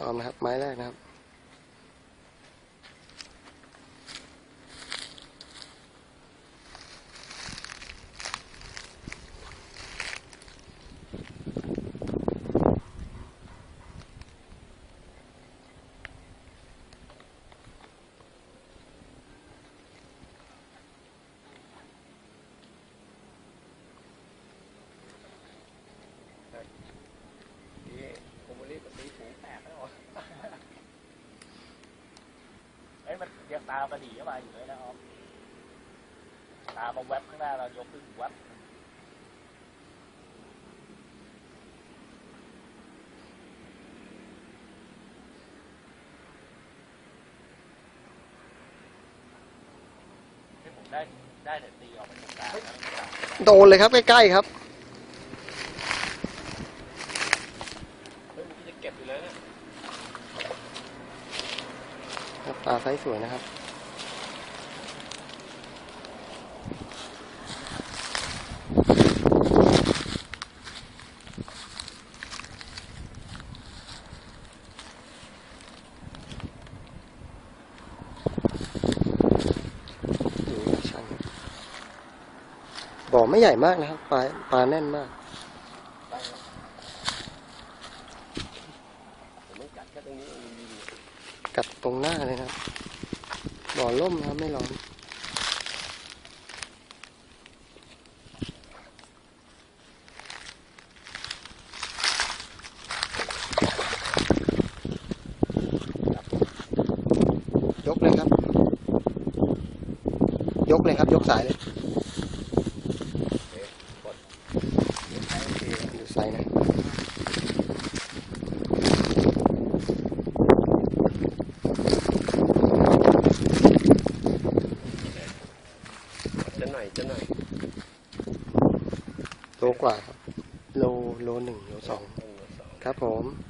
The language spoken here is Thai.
ออมนะครับ ไม้แรกนะครับ นี่ผมรีบตีหูแตกแล้วเหรอเอ้ยมันยังตามมาดีเข้ามาอยู่เลยนะออมตามมาแวบข้างหน้าเรายกขึ้นแวบที่ผมได้ได้แต่ตีออกไปตรงกลางโดนเลยครับใกล้ๆครับ เฮ้ยมันจะเก็บอยู่เลยเนี่ย ครับปลาไซส์สวยนะครับ บ่อไม่ใหญ่มากนะครับ ปลาปลาแน่นมากผมต้องกัดแค่ตรงนี้ กัดตรงหน้าเลยนะครับบ่อล่มนะครับไม่ร้อนยกเลยครับ ยกเลยครับ ยกสายเลยดูสายนะ จะหน่อยจะหน่อยโลกว่าครับ โลโลหนึ่งโลสองครับผมเ